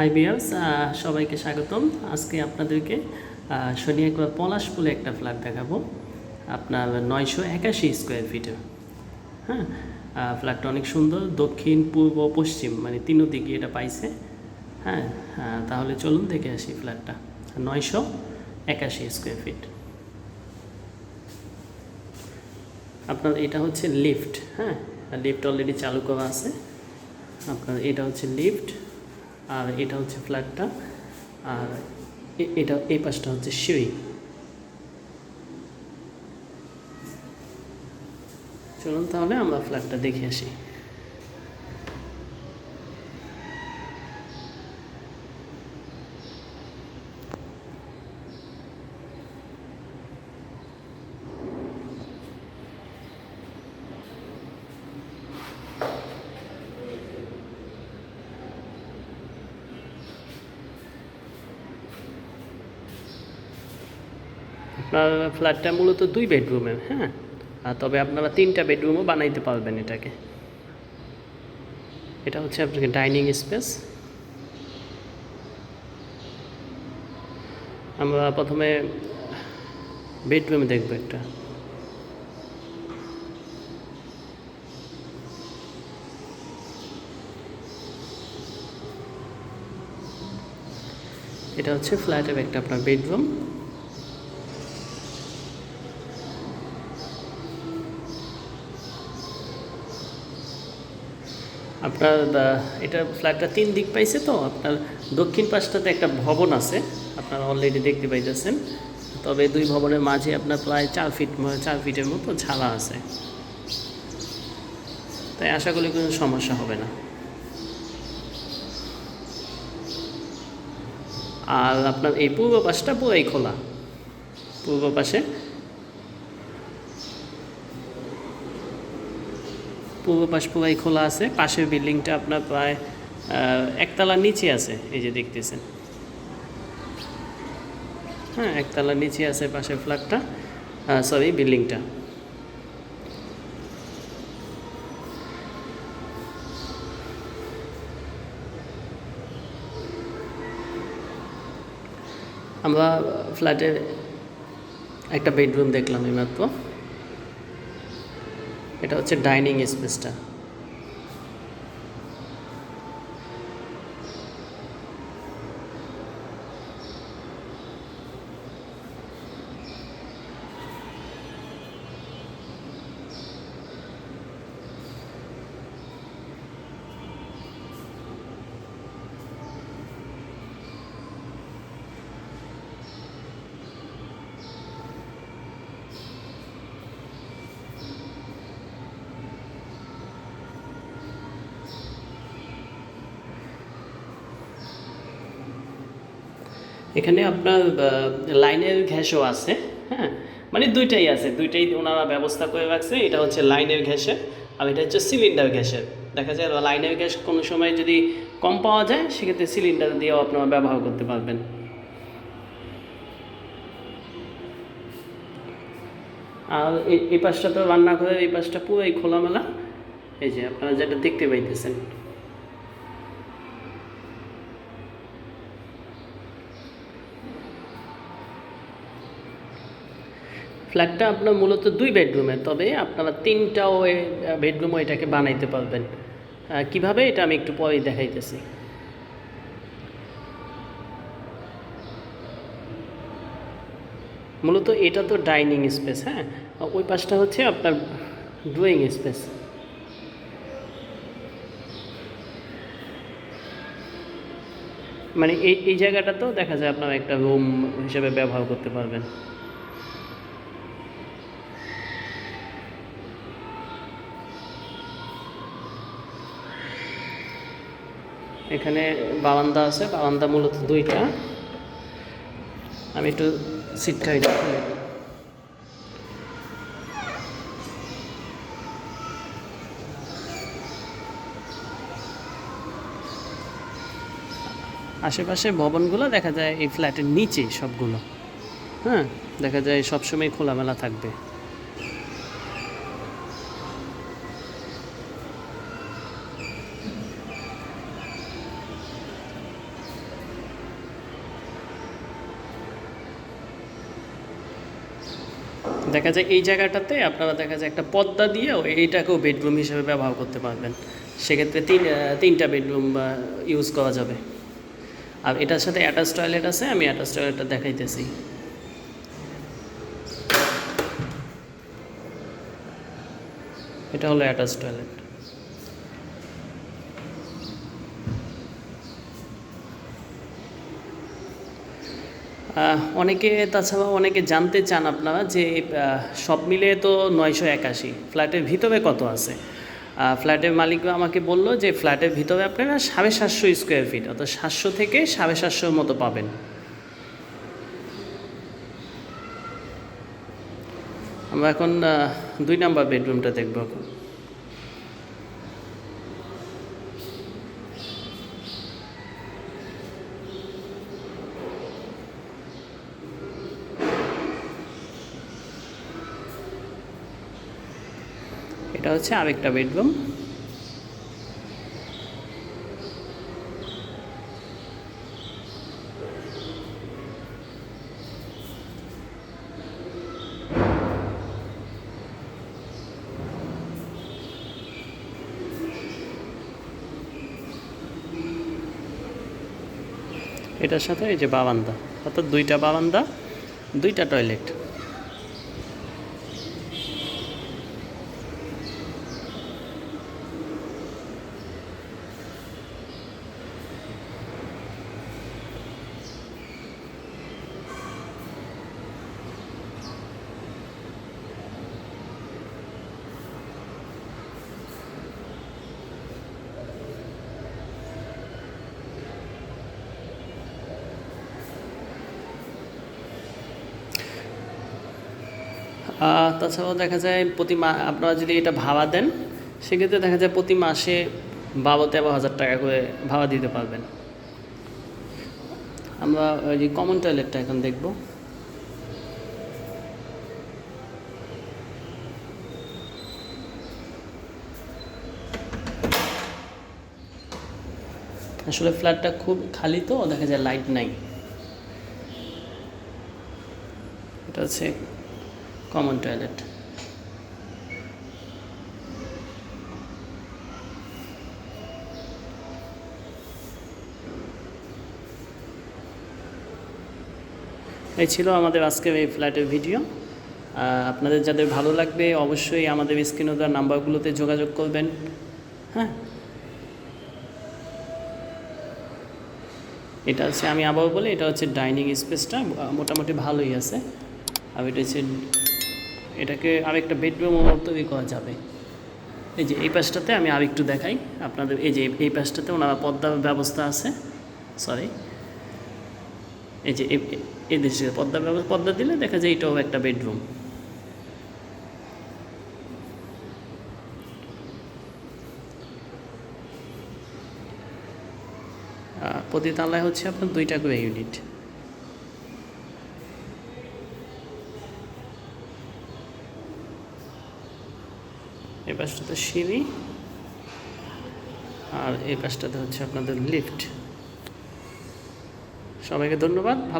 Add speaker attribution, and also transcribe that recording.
Speaker 1: High বিয়ার্স সবাইকে স্বাগতম। আজকে আপনাদেরকে শনি একবার পলাশ পলাশপুলে একটা ফ্ল্যাট দেখাবো। আপনার নয়শো একাশি স্কোয়ার ফিটের হ্যাঁ ফ্ল্যাটটা অনেক সুন্দর। দক্ষিণ, পূর্ব, পশ্চিম মানে তিনো দিকে এটা পাইছে। হ্যাঁ তাহলে চলুন দেখে আসি ফ্ল্যাটটা নয়শো একাশি স্কোয়ার ফিট আপনার এটা হচ্ছে লিফট হ্যাঁ লিফট অলরেডি চালু করা আছে। আপনার এটা হচ্ছে লিফট আর এটা হচ্ছে ফ্ল্যাটটা আর এটা এই পাশটা হচ্ছে সিঁড়ি। চলুন তাহলে আমরা ফ্ল্যাটটা দেখে আসি। আপনার ফ্ল্যাটটা মূলত দুই বেডরুমের হ্যাঁ? আর তবে আপনারা তিনটা বেডরুমও বানাইতে পারবেন এটাকে। এটা হচ্ছে আপনাকে ডাইনিং স্পেস আমরা প্রথমে বেডরুমে দেখব একটা। এটা হচ্ছে ফ্ল্যাটের একটা আপনার বেডরুম আপনার এটা ফ্ল্যাটটা তিন দিক পাইছে তো, আপনার দক্ষিণ পাশটাতে একটা ভবন আছে, আপনারা অলরেডি দেখতে পাইতেছেন। তবে দুই ভবনের মাঝে আপনার প্রায় চার ফিট চার ফিটের মতো ঝালা আছে। তাই আশা করি কোনো সমস্যা হবে না। আর আপনার এই পূর্ব পাশটা পুরাই খোলা। পূর্ব পাশে পূর্ব পাশ পুরাই খোলা আছে। পাশের বিল্ডিংটা আপনার প্রায় একতলার নিচে আছে, এই যে দেখতেছেন। হ্যাঁ একতলার নিচে আছে পাশের ফ্ল্যাটটা সরি বিল্ডিংটা। আমরা ফ্ল্যাটে একটা বেডরুম দেখলাম এইমাত্র এটা হচ্ছে ডাইনিং স্পেসটা। এখানে আপনার লাইনের ঘ্যাসও আছে হ্যাঁ? মানে দুইটাই আছে, দুইটাই ওনারা ব্যবস্থা করে রাখছে। এটা হচ্ছে লাইনের ঘ্যাসের আর এটা হচ্ছে সিলিন্ডার গ্যাসের দেখা যায় লাইনের গ্যাস কোনো সময় যদি কম পাওয়া যায়, সেক্ষেত্রে সিলিন্ডার দিয়েও আপনারা ব্যবহার করতে পারবেন। আর এই পাশটা তো রান্নাঘরের এই পাশটা পুরোই খোলামেলা। এই যে আপনারা যেটা দেখতে পাইতেছেন। ফ্ল্যাটটা আপনার মূলত দুই বেডরুমের তবে আপনারা তিনটাও বেডরুমও এটাকে বানাইতে পারবেন। কীভাবে এটা আমি একটু পরেই দেখাইতেছি। মূলত এটা তো ডাইনিং স্পেস হ্যাঁ? ওই পাশটা হচ্ছে আপনার ড্রয়িং স্পেস। মানে এই এই জায়গাটাতেও দেখা যায় আপনারা একটা রুম হিসেবে ব্যবহার করতে পারবেন। এখানে বারান্দা আছে, বারান্দা মূলত দুইটা। আমি একটু সিটটা এটা খুলে আশেপাশে ভবনগুলো দেখা যায় এই ফ্ল্যাটের নিচে সবগুলো। হ্যাঁ দেখা যায় সবসময় খোলামেলা থাকবে। দেখা যায় এই জায়গাটাতে আপনারা দেখা যায় একটা পদ্মা দিয়েও এইটাকেও বেডরুম হিসেবে ব্যবহার করতে পারবেন। সেক্ষেত্রে তিন তিনটা বেডরুম ইউজ করা যাবে। আর এটার সাথে অ্যাটাচ টয়লেট আছে, আমি অ্যাটাচ টয়লেটটা দেখাইতেছি। এটা হলো অ্যাটাচ টয়লেট অনেকে, তাছাড়া অনেকে জানতে চান আপনারা যে সব মিলিয়ে তো নয়শো একাশি। ফ্ল্যাটের ভিতরে কত আছে? ফ্ল্যাটের মালিক আমাকে বলল যে, ফ্ল্যাটের ভিতরে আপনারা সাড়ে সাতশো স্কোয়ার ফিট অর্থাৎ সাতশো থেকে সাড়ে সাতশোর মতো পাবেন। আমরা এখন দুই নাম্বার বেডরুমটা দেখব এখন। এটা হচ্ছে আরেকটা বেডরুম। এটার সাথে এই যে বারান্দা অর্থাৎ দুইটা বারান্দা দুইটা টয়লেট। তাছাড়াও দেখা যায় প্রতি মা আপনারা যদি এটা ভাড়া দেন, সেক্ষেত্রে দেখা যায় প্রতি মাসে বারো তেরো হাজার টাকা করে ভাড়া দিতে পারবেন। আমরা ওই যে কমন টয়লেটটা এখন দেখব। আসলে ফ্ল্যাটটা খুব খালি তো, দেখা যায় লাইট নাই। এটা হচ্ছে কমন টয়লেট এই ছিল আমাদের আজকের এই ফ্ল্যাটের ভিডিও। আপনাদের যাদের ভালো লাগবে, অবশ্যই আমাদের স্ক্রিনে দেওয়া নাম্বারগুলোতে যোগাযোগ করবেন। হ্যাঁ? এটা হচ্ছে আমি আবার বলি, এটা হচ্ছে ডাইনিং স্পেসটা মোটামুটি ভালোই আছে। আর এটা হচ্ছে এটাকে আরেকটা বেডরুম তৈরি করা যাবে। এই যে এই পাশটাতে আমি আরেকটু দেখাই আপনাদের, এই যে এই পাশটাতে ওনারা পদ্মার ব্যবস্থা আছে সরি এই যে এই দেশে পদ্মা ব্যবস্থা, পদ্মা দিলে দেখা যায় এটাও একটা বেডরুম প্রতি তালায় হচ্ছে আপনার দুইটা করে ইউনিট এই পাশটাতে সিঁড়ি আর এই পাশটাতে হচ্ছে আপনাদের লিফট। সবাইকে ধন্যবাদ ভালো